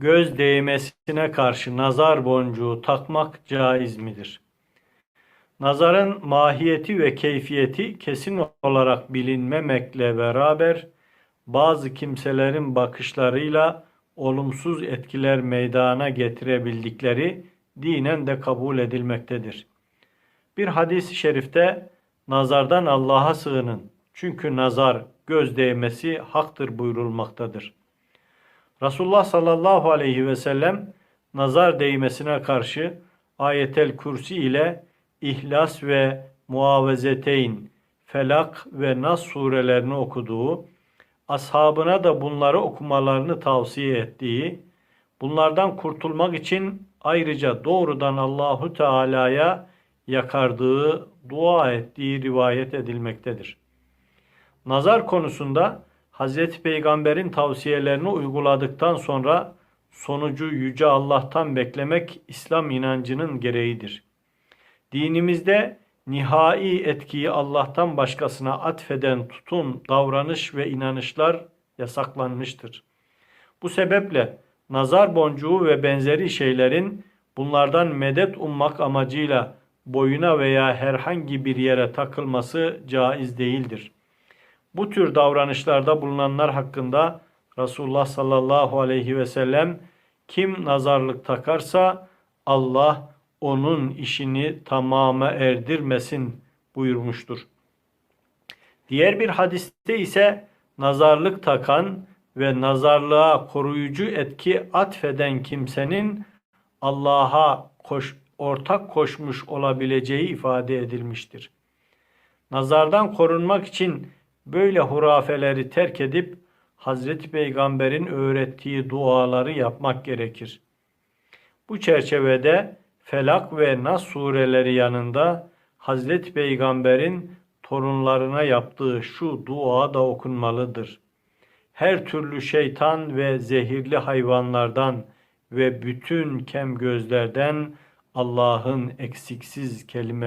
göz değmesine karşı nazar boncuğu takmak caiz midir? Nazarın mahiyeti ve keyfiyeti kesin olarak bilinmemekle beraber bazı kimselerin bakışlarıyla olumsuz etkiler meydana getirebildikleri dinen de kabul edilmektedir. Bir hadis-i şerifte nazardan Allah'a sığının. Çünkü nazar, göz değmesi haktır buyurulmaktadır. Resulullah sallallahu aleyhi ve sellem nazar değmesine karşı ayetel kürsi ile İhlas ve Muavezeteyn, Felak ve Nas surelerini okuduğu, ashabına da bunları okumalarını tavsiye ettiği, bunlardan kurtulmak için ayrıca doğrudan Allahu Teala'ya yakardığı, dua ettiği rivayet edilmektedir. Nazar konusunda Hazreti Peygamber'in tavsiyelerini uyguladıktan sonra sonucu yüce Allah'tan beklemek İslam inancının gereğidir. Dinimizde nihai etkiyi Allah'tan başkasına atfeden tutum, davranış ve inanışlar yasaklanmıştır. Bu sebeple nazar boncuğu ve benzeri şeylerin bunlardan medet ummak amacıyla boyuna veya herhangi bir yere takılması caiz değildir. Bu tür davranışlarda bulunanlar hakkında Resulullah sallallahu aleyhi ve sellem kim nazarlık takarsa Allah onun işini tamama erdirmesin buyurmuştur. Diğer bir hadiste ise nazarlık takan ve nazarlığa koruyucu etki atfeden kimsenin Allah'a koş, ortak koşmuş olabileceği ifade edilmiştir. Nazardan korunmak için böyle hurafeleri terk edip Hazreti Peygamber'in öğrettiği duaları yapmak gerekir. Bu çerçevede Felak ve Nas sureleri yanında Hazreti Peygamber'in torunlarına yaptığı şu dua da okunmalıdır. Her türlü şeytan ve zehirli hayvanlardan ve bütün kem gözlerden Allah'ın eksiksiz kelimeleri